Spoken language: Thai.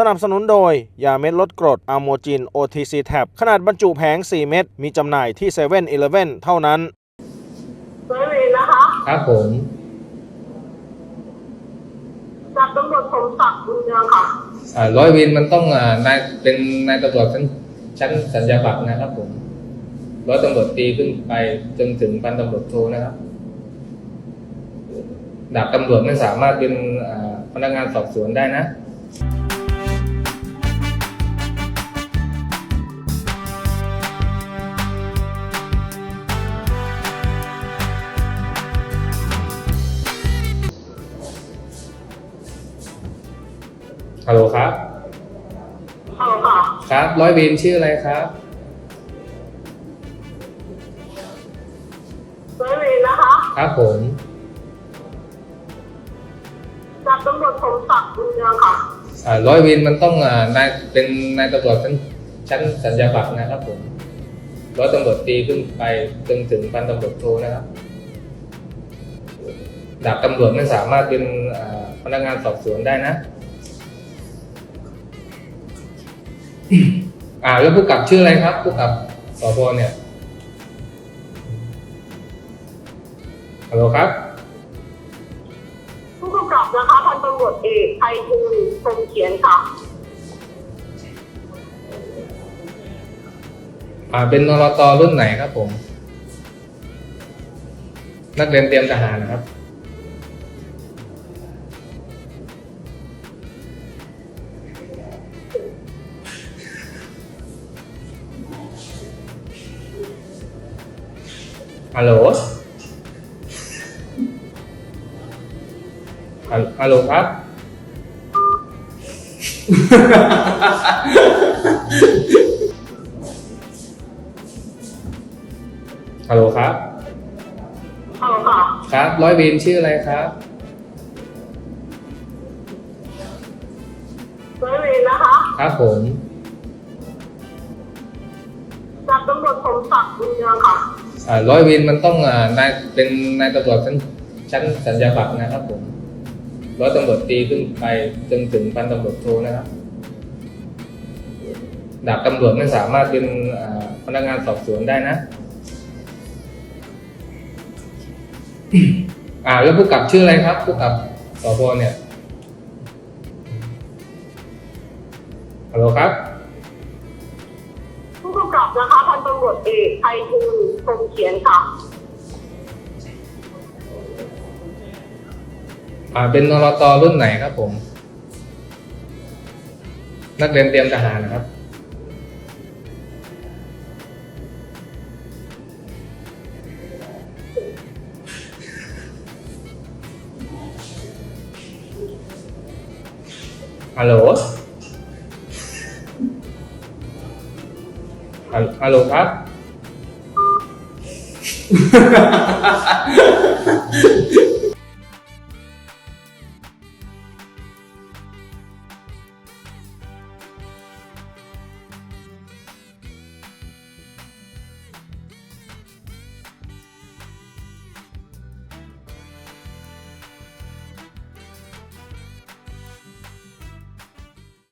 สนับสนุนโดย ยาเม็ดลดกรดอะโมจิน OTC Tab ขนาดบรรจุแผง 4 เม็ด มีจำหน่ายที่7 e เ e ่ e อเท่านั้นร้อยเวรนะคะ ครับผมจากตำรวจสมศักดิ์บุญเรืองค่ะ อ่าร้อยวินมันต้องอ่านายเป็นนายตำรวจชั้นชั้นสัญญาบัตรนะครับผมร้อยตำรวจตีขึ้นไปจนถึงพันตำรวจโทนะครับดาบตำรวจไม่สามารถเป็นอ่าพนักงานสอบสวนได้นะ ฮัลโหลครับ ฮัลโหลค่ะ ครับ ร้อยเวรชื่ออะไรครับร้อยเวรนะคะ ครับผมจากตำรวจสมศักดิ์บุญเรืองค่ะ อ่าร้อยเวรมันต้องอ่านายเป็นนายตำรวจชั้นชั้นสัญญาบัตรนะครับผมร้อยตำรวจตีขึ้นไปจนถึงพันตำรวจโทนะครับดาบตำรวจไม่สามารถเป็นอ่าพนักงานสอบสวนได้นะ อ่า แล้วผู้กับชื่ออะไรครับ ผู้กับสพเนี่ยฮัลโหลครับ ผู้กำกับนะคะพันตำรวจเอกไพฑูรย์คงเขียนค่ะ อ่า เป็นนรตรุ่นไหนครับผม นักเรียนเตรียมทหารนะครับ ฮัลโหลฮัลฮัลโหลครับ ฮัลโหลครับ ฮัลโหลค่ะ ครับ ร้อยเวรชื่ออะไรครับ ร้อยเวรนะคะ ครับผมจากตำรวจสมศักดิ์บุญเรืองค่ะอ่า ร้อยเวรมันต้องนายเป็นนายตำรวจชั้นชั้นสัญญาบัตรนะครับผมร้อยตำรวจตีขึ้นไปจนถึงพันตำรวจโทนะครับดาบตำรวจไม่สามารถเป็นพนักงานสอบสวนได้นะอ่าแล้วผู้กับชื่ออะไรครับ ผู้กับสพเนี่ยฮัลโหลครับ กำกับนะคะพันตำรวจเอกไพฑูรย์คงเขียนค่ะ อ่าเป็นนรตรุ่นไหนครับผม นักเรียนเตรียมทหารนะครับ ฮัลโหล Halo, halo Kak.